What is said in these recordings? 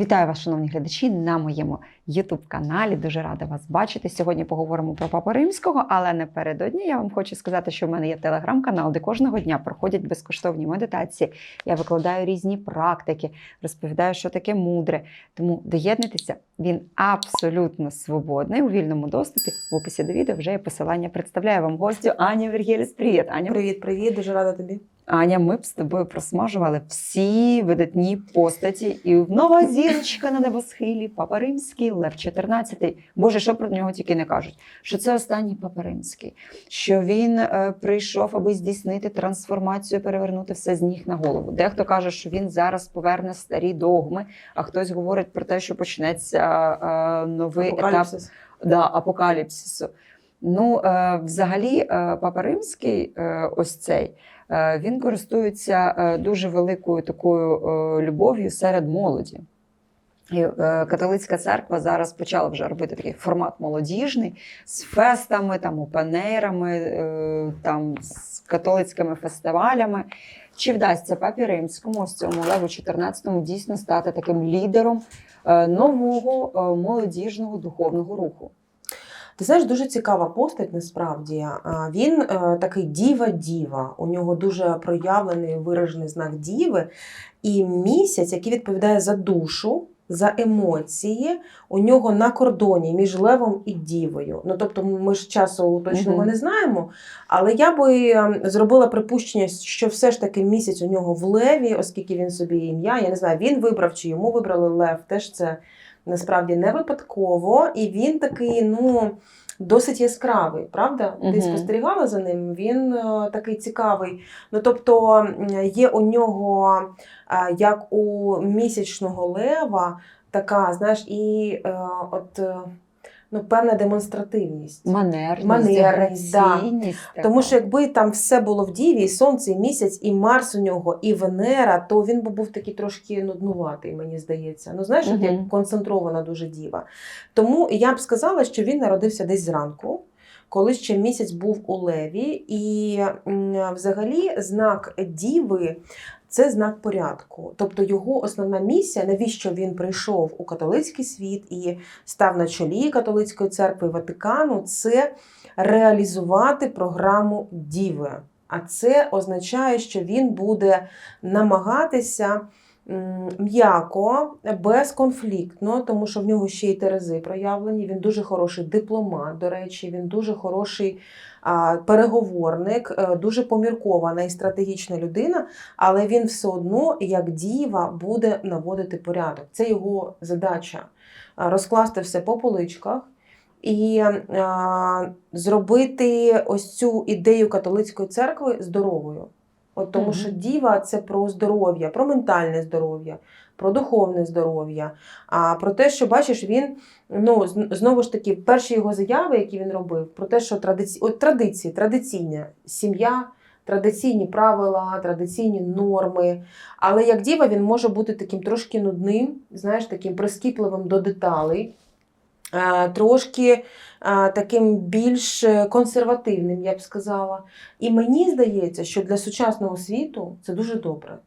Вітаю вас, шановні глядачі, на моєму Ютуб-каналі. Дуже рада вас бачити. Сьогодні поговоримо про Папу Римського, але напередодні я вам хочу сказати, що в мене є телеграм-канал, де кожного дня проходять безкоштовні медитації. Я викладаю різні практики, розповідаю, що таке мудре. Тому доєднуйтеся, він абсолютно свободний у вільному доступі. В описі до відео вже є посилання. Представляю вам гостю Аня Вергєліс. Привіт, Аня. Привіт, привіт, дуже рада тобі. Аня, ми б з тобою просмажували всі видатні постаті. І нова зірочка на небосхилі, Папа Римський, Лев 14. Боже, що про нього тільки не кажуть? Що це останній Папа Римський, що він е, прийшов, аби здійснити трансформацію, перевернути все з ніг на голову. Дехто каже, що він зараз поверне старі догми, а хтось говорить про те, що почнеться е, новий етап да, апокаліпсису. Ну, е, взагалі, е, Папа Римський, е, ось цей, він користується е, дуже великою такою е, любов'ю серед молоді. І е, католицька церква зараз почала вже робити такий формат молодіжний з фестами, там, опенейрами, е, там, з католицькими фестивалями. Чи вдасться папі римському ось цьому леву 14-му дійсно стати таким лідером е, нового е, молодіжного духовного руху? Ти знаєш, дуже цікава постать насправді. Він е, такий діва-діва. У нього дуже проявлений виражений знак діви. І місяць, який відповідає за душу, за емоції, у нього на кордоні між левом і дівою. Ну тобто, ми ж часу точно Мгм. не знаємо. Але я би ем, зробила припущення, що все ж таки місяць у нього в леві, оскільки він собі ім'я. Я не знаю, він вибрав чи йому вибрали лев. Теж це насправді не випадково. І він такий, ну. Досить яскравий, правда? Ти спостерігала за ним? Він е, такий цікавий. Ну тобто є у нього, е, як у місячного лева, така, знаєш, і е, от е, ну, певна демонстративність. Манерність, Манерність, да. Тому що якби там все було в діві, і сонце, і місяць, і Марс у нього, і Венера, то він би був такий трошки нуднуватий, мені здається. Ну, знаєш, от як концентрована дуже діва. Тому я б сказала, що він народився десь зранку. Коли ще місяць був у Леві, і взагалі знак Діви це знак порядку. Тобто його основна місія, навіщо він прийшов у католицький світ і став на чолі католицької церкви Ватикану, це реалізувати програму Діви. А це означає, що він буде намагатися м'яко, безконфліктно, тому що в нього ще й терези проявлені. Він дуже хороший дипломат, до речі, він дуже хороший переговорник, е, дуже поміркована і стратегічна людина, але він все одно, як діва, буде наводити порядок. Це його задача розкласти все по поличках. І а, зробити ось цю ідею католицької церкви здоровою. От тому Мгм. що діва це про здоров'я, про ментальне здоров'я, про духовне здоров'я. А про те, що бачиш, він ну знову ж таки перші його заяви, які він робив, про те, що традиці... От традиції, традиційна сім'я, традиційні правила, традиційні норми. Але як діва він може бути таким трошки нудним, знаєш, таким прискіпливим до деталей. Е, Трошки е, таким більш е, консервативним, я б сказала. І мені здається, що для сучасного світу це дуже добре.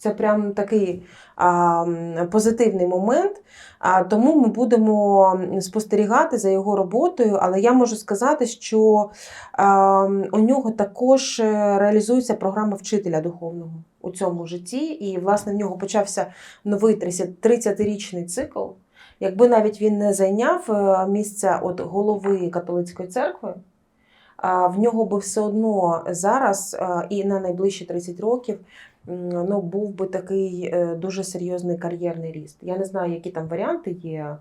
Це прям такий а, позитивний момент. А, тому ми будемо спостерігати за його роботою. Але я можу сказати, що а, у нього також реалізується програма вчителя духовного у цьому житті. І, власне, в нього почався новий 30 30-річний цикл. Якби навіть він не зайняв е, місце от голови католицької церкви, в нього би все одно зараз і на найближчі 30 років ну, був би такий е, дуже серйозний кар'єрний ріст. Я не знаю, які там варіанти є.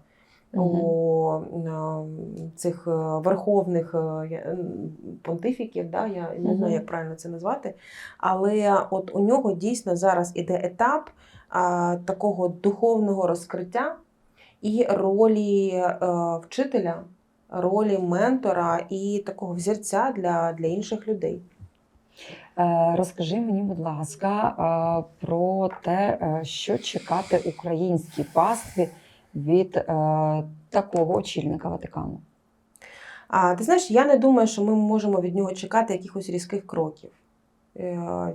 У е, цих е, верховних е, понтифіків, да, я не знаю, як правильно це назвати. Але от у нього дійсно зараз іде етап а, такого духовного розкриття і ролі е, вчителя, ролі ментора і такого взірця для, для інших людей. Е, Розкажи мені, будь ласка, е, про те, що чекати українській пастві від такого очільника Ватикану. А ти знаєш, я не думаю, що ми можемо від нього чекати якихось різких кроків.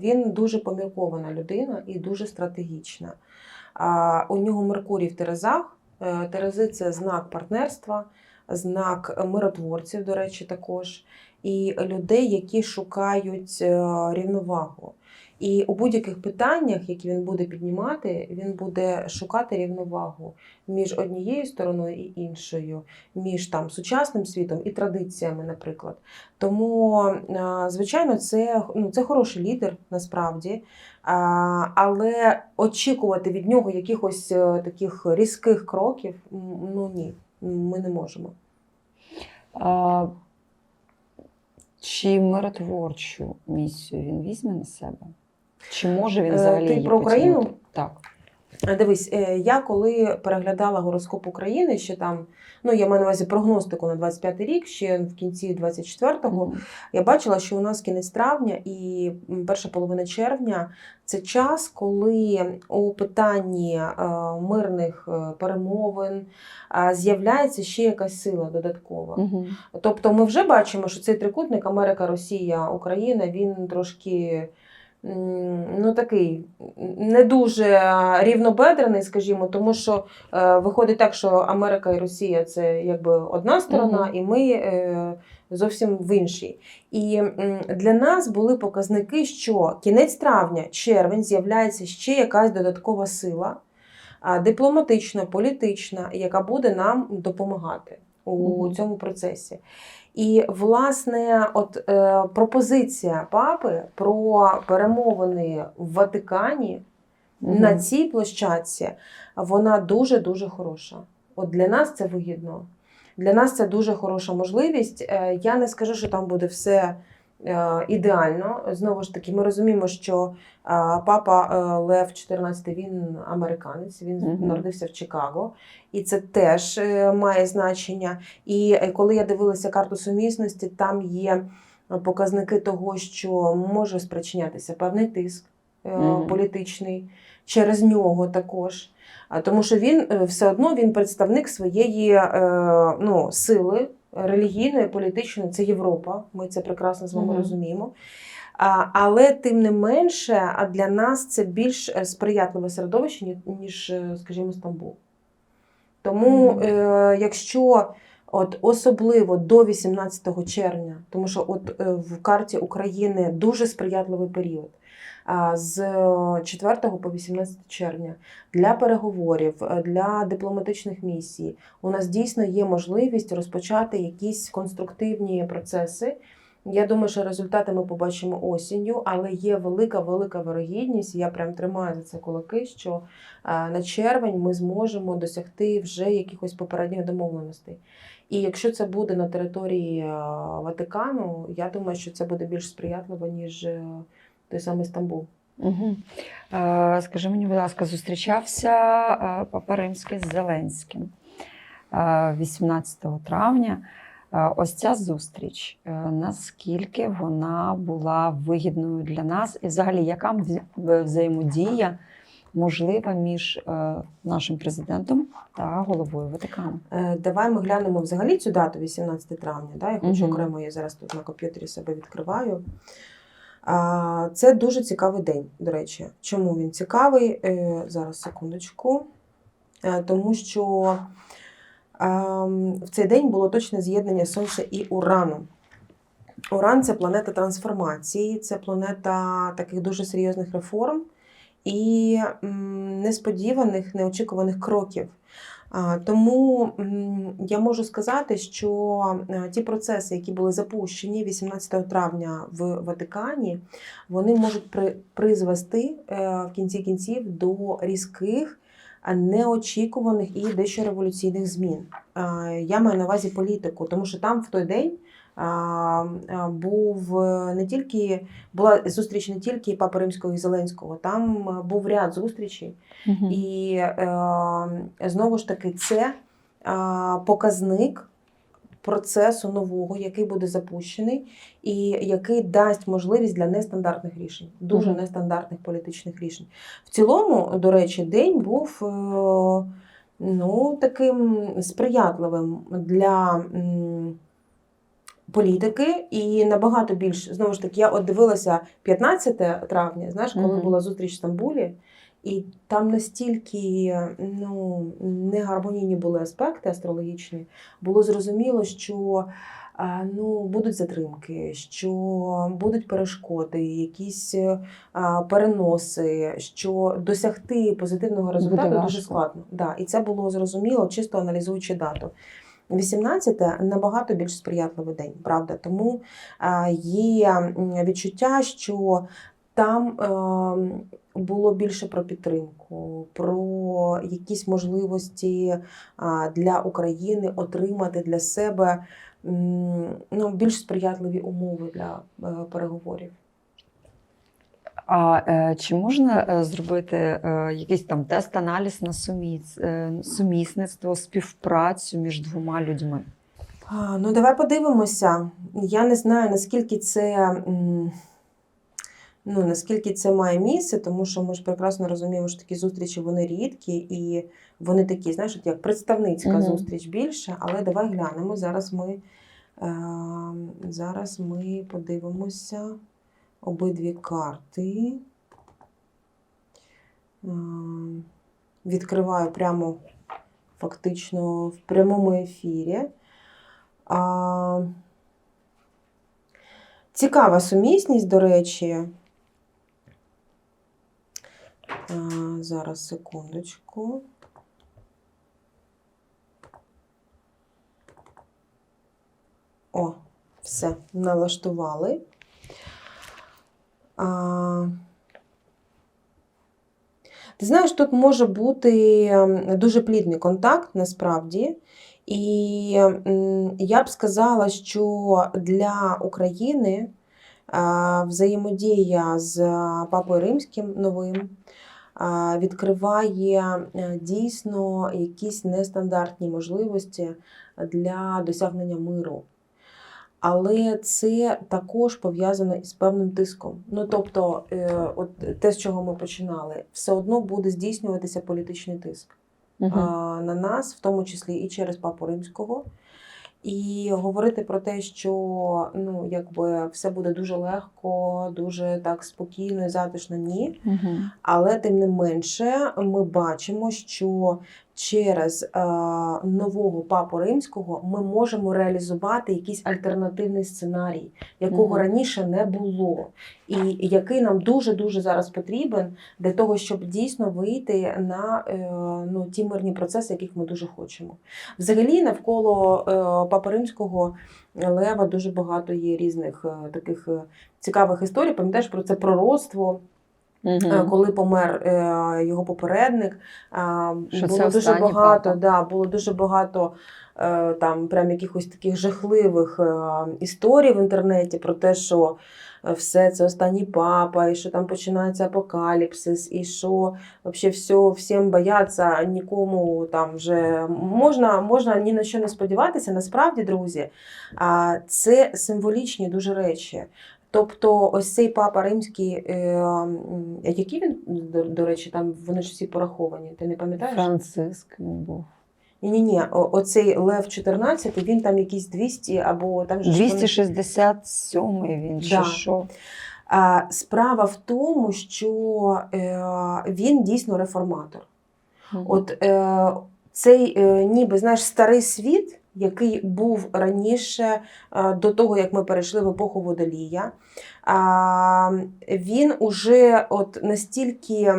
Він дуже поміркована людина і дуже стратегічна. У нього Меркурій в Терезах. Е, Терези це знак партнерства, знак миротворців, до речі, також, і людей, які шукають е, рівновагу. І у будь-яких питаннях, які він буде піднімати, він буде шукати рівновагу між однією стороною і іншою, між там сучасним світом і традиціями, наприклад. Тому, е, звичайно, це, ну, це хороший лідер насправді. Але очікувати від нього якихось е, таких різких кроків, ну ні, ми не можемо. А, чи миротворчу місію він візьме на себе? Чи може він Е, взагалі ти її про Україну? потягнути? Так. Е, Дивись, е, я коли переглядала гороскоп України, ще там, ну я маю на увазі прогностику на 25 рік, ще в кінці 24-го, Мгм. я бачила, що у нас кінець травня і перша половина червня це час, коли у питанні мирних перемовин з'являється ще якась сила додаткова. Мгм. Тобто ми вже бачимо, що цей трикутник Америка, Росія, Україна, він трошки. Ну, такий не дуже рівнобедрений, скажімо, тому що е, виходить так, що Америка і Росія це якби одна сторона, Мгм. і ми е, зовсім в іншій. І м, для нас були показники, що кінець травня, червень з'являється ще якась додаткова сила, а, дипломатична, політична, яка буде нам допомагати у Мгм. цьому процесі. І, власне, от е, пропозиція папи про перемовини в Ватикані Мгм. на цій площадці, вона дуже-дуже хороша. От для нас це вигідно. Для нас це дуже хороша можливість. Е, Я не скажу, що там буде все ідеально. Знову ж таки, ми розуміємо, що е, папа е, Лев XIV, він американець, він Мгм. народився в Чикаго, і це теж е, має значення. І е, коли я дивилася карту сумісності, там є показники того, що може спричинятися певний тиск е, Мгм. політичний через нього також. Тому що він е, все одно він представник своєї е, ну, сили релігійної, політичної, це Європа. Ми це прекрасно з вами Мгм. розуміємо. А, але тим не менше, а для нас це більш е, сприятливе середовище, ніж, е, скажімо, Стамбул. Тому, Мгм. е, якщо от особливо до 18 червня, тому що от е, в карті України дуже сприятливий період. З 4 по 18 червня для переговорів, е, для дипломатичних місій у нас дійсно є можливість розпочати якісь конструктивні процеси. Я думаю, що результати ми побачимо осінню, але є велика велика вирогідність. Я прям тримаю за це кулаки, що е, на червень ми зможемо досягти вже якихось попередніх домовленостей. І якщо це буде на території е, Ватикану, я думаю, що це буде більш сприятливо, ніж той самий Стамбул. Угу. Е, скажи мені, будь ласка, зустрічався Папа Римський з Зеленським е, 18 травня. Ось ця зустріч, е, наскільки вона була вигідною для нас, і взагалі, яка взаємодія можлива між е, нашим президентом та головою Ватикану? Е, Давай ми глянемо взагалі цю дату, 18 травня. Да? Я хочу Мгм. окремо, я зараз тут на комп'ютері себе відкриваю. Це дуже цікавий день, до речі. Чому він цікавий? Е, Зараз секундочку. Е, Тому що ем, в цей день було точне з'єднання Сонця і Урану. Уран це планета трансформації, це планета таких дуже серйозних реформ і несподіваних, неочікуваних кроків. Тому я можу сказати, що е, ті процеси, які були запущені 18 травня в Ватикані, вони можуть при, призвести е, в кінці кінців до різких, неочікуваних і дещо революційних змін. Я маю на увазі політику, тому що там в той день був е, не тільки була зустріч не тільки Папи Римського і Зеленського, там е, був ряд зустрічей. І е, знову ж таки, це показник процесу нового, який буде запущений, і який дасть можливість для нестандартних рішень, дуже Мгм. нестандартних політичних рішень. В цілому, до речі, день був ну, таким сприятливим для. Політики і набагато більш знову ж таки, я от дивилася 15 травня, знаєш, коли Мгм. була зустріч в Стамбулі, І там настільки ну, негармонійні були аспекти астрологічні, було зрозуміло, що ну, будуть затримки, що будуть перешкоди, якісь а, переноси, що досягти позитивного результату дуже складно. Да, і це було зрозуміло, чисто аналізуючи дату. 18 набагато більш сприятливий день, правда. Тому є відчуття, що там е, було більше про підтримку, про якісь можливості для України отримати для себе ну, більш сприятливі умови для е, переговорів. А е, чи можна е, зробити е, якийсь там тест-аналіз на суміс, е, сумісництво, співпрацю між двома людьми? А, Ну, давай подивимося. Я не знаю, наскільки це. Ну, наскільки це має місце, тому що ми ж прекрасно розуміємо, що такі зустрічі вони рідкі і вони такі, знаєш, як представницька Мгм. зустріч більше. Але давай глянемо. Зараз ми, е, зараз ми подивимося обидві карти. Е, відкриваю прямо фактично в прямому ефірі. Цікава сумісність, до речі. А, зараз секундочку. О, все, налаштували. А, ти знаєш, тут може бути дуже плідний контакт насправді. І я б сказала, що для України взаємодія з Папою Римським новим відкриває е, дійсно якісь нестандартні можливості для досягнення миру. Але це також пов'язано із певним тиском. Ну тобто, е, от те, з чого ми починали, все одно буде здійснюватися політичний тиск а, на нас, в тому числі і через папу римського. І говорити про те, що ну, якби все буде дуже легко, дуже так спокійно і затишно, ні. Мгм. Але тим не менше, ми бачимо, що через е, нового папу римського ми можемо реалізувати якийсь альтернативний сценарій, якого Мгм. раніше не було, і який нам дуже дуже зараз потрібен для того, щоб дійсно вийти на е, ну, ті мирні процеси, яких ми дуже хочемо. Взагалі, навколо е, папи римського Лева дуже багато є різних е, таких е, цікавих історій. Пам'ятаєш про це пророцтво. Е, коли помер е, його попередник, е, Що було це дуже багато, папа. да, було дуже багато там прям якихось таких жахливих історій в інтернеті про те, що все це останній папа, і що там починається апокаліпсис, і що вообще все, всім бояться, нікому там вже можна, можна ні на що не сподіватися. Насправді, друзі, це символічні дуже речі. Тобто, ось цей папа римський, е, який він, до, речі, там вони ж всі пораховані, ти не пам'ятаєш? Франциск він був. Ні, ні, оцей Лев 14, він там якийсь 200 або там же ж вони- 267 він чи що? А, Справа в тому, що е, він дійсно реформатор. Мгм. От е, цей е, ніби знаєш старий світ, який був раніше е, до того, як ми перейшли в епоху водолія, він уже от настільки.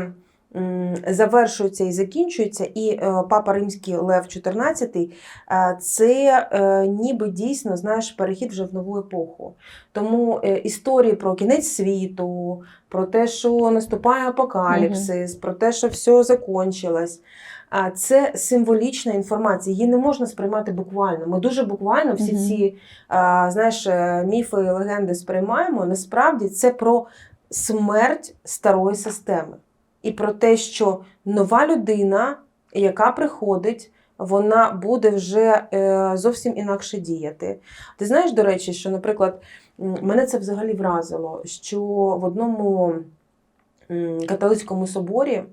Завершується і закінчується, і е, папа Римський Лев XIV е, це ніби дійсно знаєш перехід вже в нову епоху. Тому історії про кінець світу, про те, що наступає апокаліпсис, про те, що все закончилось. Це символічна інформація. Її не можна сприймати буквально. Ми дуже буквально всі ці знаєш, е, міфи і легенди сприймаємо. Насправді це про смерть старої системи і про те, що нова людина, яка приходить. Вона буде вже е, зовсім інакше діяти. Ти знаєш, до речі, що, наприклад, мене це взагалі вразило, що в одному католицькому соборі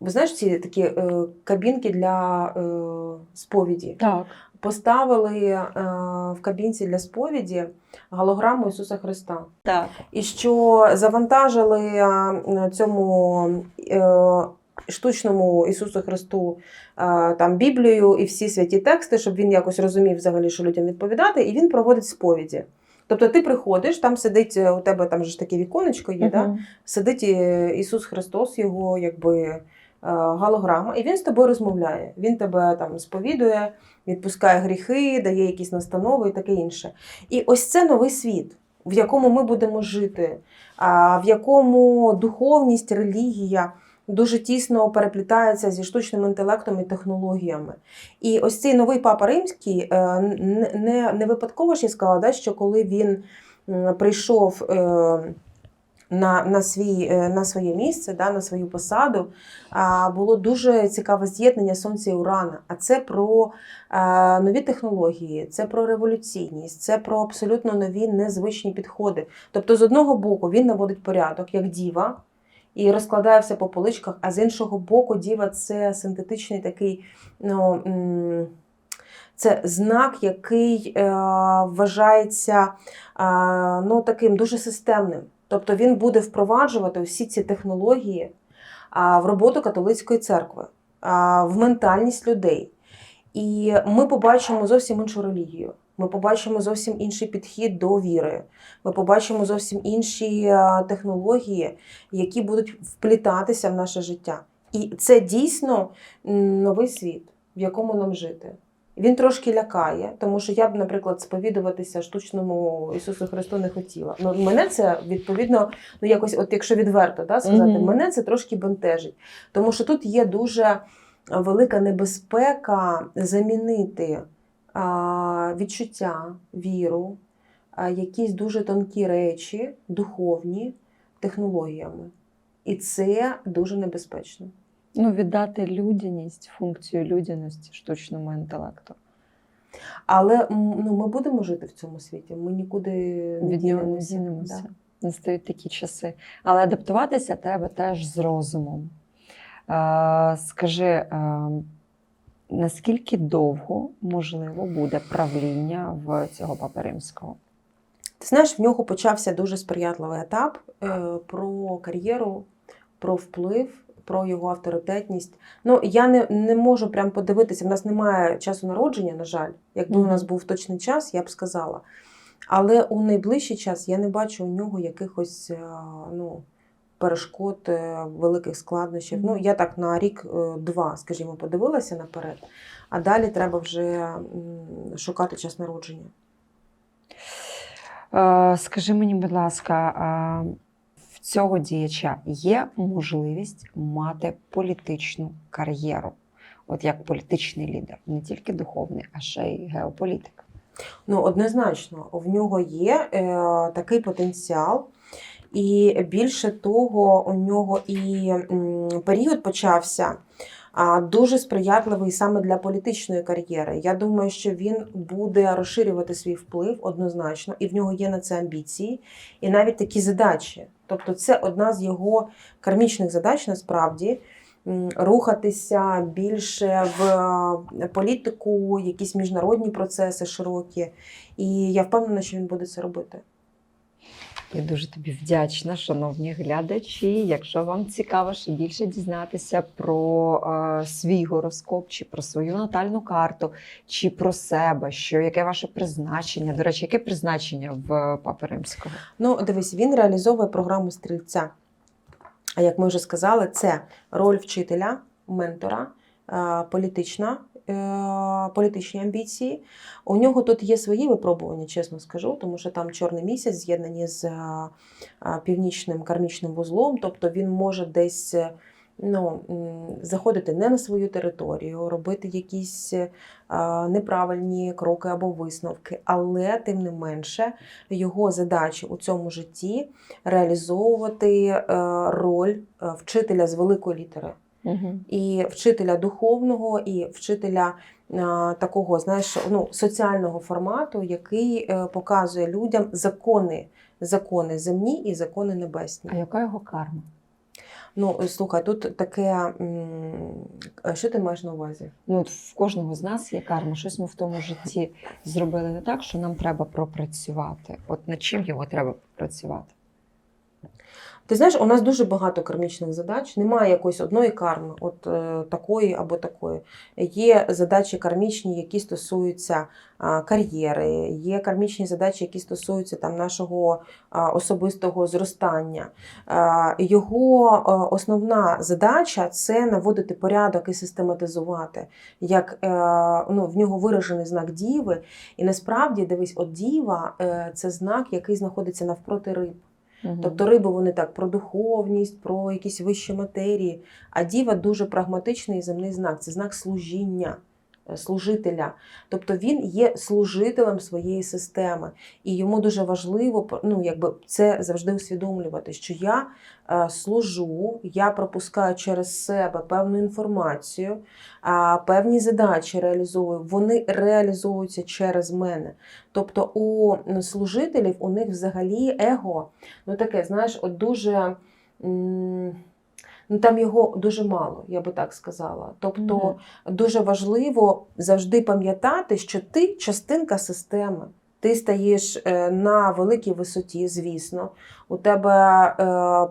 ви знаєш ці такі е, кабінки для е, сповіді. Так. поставили е, в кабінці для сповіді голограму Ісуса Христа. Так. І що завантажили е, цьому е, штучному Ісусу Христу е, там Біблію і всі святі тексти, щоб він якось розумів взагалі, що людям відповідати, і він проводить сповіді. Тобто ти приходиш, там сидить е, у тебе там же ж таке віконечко є, да? сидить е, Ісус Христос, його якби голограма, і він з тобою розмовляє. Він тебе там сповідує, відпускає гріхи, дає якісь настанови і таке інше. І ось це новий світ, в якому ми будемо жити, в якому духовність, релігія. Дуже тісно переплітається зі штучним інтелектом і технологіями. І ось цей новий папа римський е, не, не, випадково ж я сказала, що коли він прийшов е, на, на, свій, е, на своє місце, да, на свою посаду, було дуже цікаве з'єднання Сонця і Урана. А це про е, нові технології, це про революційність, це про абсолютно нові незвичні підходи. Тобто, з одного боку, він наводить порядок як діва. І розкладає все по поличках, а з іншого боку, діва це синтетичний такий, ну, це знак, який е, вважається е, ну, таким дуже системним. Тобто він буде впроваджувати всі ці технології в роботу католицької церкви, в ментальність людей. І ми побачимо зовсім іншу релігію. Ми побачимо зовсім інший підхід до віри. Ми побачимо зовсім інші технології, які будуть вплітатися в наше життя. І це дійсно новий світ, в якому нам жити. Він трошки лякає, тому що я б, наприклад, сповідуватися штучному Ісусу Христу не хотіла. Ну, мене це відповідно, ну якось, от якщо відверто да, сказати, Мгм. мене це трошки бентежить. Тому що тут є дуже велика небезпека замінити а, відчуття, віру, а, якісь дуже тонкі речі, духовні технологіями. І це дуже небезпечно. Ну, віддати людяність, функцію людяності штучному інтелекту. Але ну, ми будемо жити в цьому світі. Ми нікуди не Від нього не дінемося. дінемося. Да. Настають такі часи. Але адаптуватися треба теж з розумом. Е, скажи, е, наскільки довго можливо буде правління в цього папи римського? Ти знаєш, в нього почався дуже сприятливий етап е, про кар'єру, про вплив, про його авторитетність. Ну, я не, не можу прям подивитися, в нас немає часу народження, на жаль. Якби у нас був точний час, я б сказала. Але у найближчий час я не бачу у нього якихось е, ну, перешкод, е, великих складнощів. Мгм. Ну, я так на рік-два, скажімо, подивилася наперед, а далі треба вже шукати час народження. Е, Скажи мені, будь ласка, е, цього діяча є можливість мати політичну кар'єру, от як політичний лідер, не тільки духовний, а ще й геополітик. Ну, однозначно, в нього є е, такий потенціал, і більше того, у нього і період почався дуже сприятливий саме для політичної кар'єри. Я думаю, що він буде розширювати свій вплив однозначно, і в нього є на це амбіції, і навіть такі задачі. Тобто, це одна з його кармічних задач насправді. Рухатися більше в е, політику, якісь міжнародні процеси широкі, і я впевнена, що він буде це робити. Я дуже тобі вдячна, шановні глядачі. Якщо вам цікаво ще більше дізнатися про е, свій гороскоп, чи про свою натальну карту, чи про себе, що яке ваше призначення? До речі, яке призначення в Папи Римського? Ну, дивись, він реалізовує програму стрільця. А як ми вже сказали, це роль вчителя, ментора, е, політична, е, політичні амбіції. У нього тут є свої випробування, чесно скажу, тому що там чорний місяць з'єднані з е, е, північним кармічним вузлом, тобто він може десь. е, Ну, заходити не на свою територію, робити якісь е, неправильні кроки або висновки, але тим не менше його задача у цьому житті реалізовувати е, роль е, вчителя з великої літери, Угу. і вчителя духовного, і вчителя е, такого, знаєш, ну, соціального формату, який е, показує людям закони, закони земні і закони небесні. А яка його карма? Ну, слухай, тут таке. Що ти маєш на увазі? Ну, от в кожного з нас є карма. Щось ми в тому житті зробили не так, що нам треба пропрацювати. От над чим його треба пропрацювати? Ти знаєш, у нас дуже багато кармічних задач. Немає якоїсь одної карми, от е, такої або такої. Є задачі кармічні, які стосуються а, кар'єри, є кармічні задачі, які стосуються там нашого а, особистого зростання. А, його а, основна задача це наводити порядок і систематизувати. Як е, ну, в нього виражений знак діви. І насправді, дивись, от діва е, це знак, який знаходиться навпроти риб. Мгм. Тобто риби вони так про духовність, про якісь вищі матерії. А діва дуже прагматичний земний знак це знак служіння, служителя. Тобто він є служителем своєї системи. І йому дуже важливо ну, якби це завжди усвідомлювати, що я е, служу, я пропускаю через себе певну інформацію, певні задачі реалізовую, вони реалізовуються через мене. Тобто у служителів у них взагалі его ну таке, знаєш, от дуже. Ну, там його дуже мало, я би так сказала. Тобто Мгм. дуже важливо завжди пам'ятати, що ти частинка системи. Ти стаєш е, на великій висоті, звісно. У тебе е,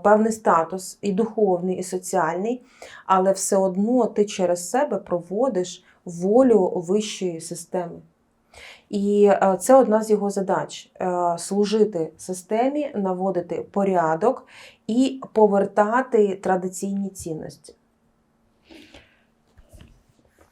певний статус і духовний, і соціальний, але все одно ти через себе проводиш волю вищої системи. І е, це одна з його задач е, служити системі, наводити порядок і повертати традиційні цінності.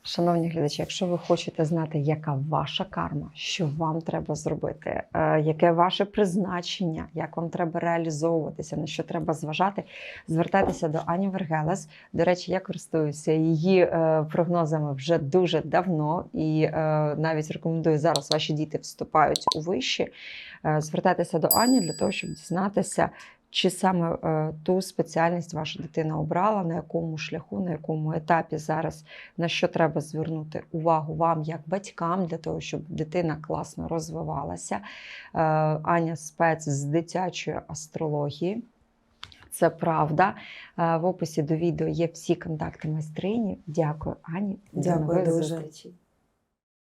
Шановні глядачі, якщо ви хочете знати, яка ваша карма, що вам треба зробити, е, яке ваше призначення, як вам треба реалізовуватися, на що треба зважати, звертайтеся до Ані Вергелес. До речі, я користуюся її е, прогнозами вже дуже давно і е, навіть рекомендую зараз ваші діти вступають у виші. Звертайтеся до Ані для того, щоб дізнатися, чи саме е, ту спеціальність ваша дитина обрала, на якому шляху, на якому етапі зараз на що треба звернути увагу вам як батькам для того, щоб дитина класно розвивалася. Е, Аня спец з дитячої астрології. Це правда. Е, В описі до відео є всі контакти майстрині. Дякую, Ані. До Дякую нових дуже. зустрічей.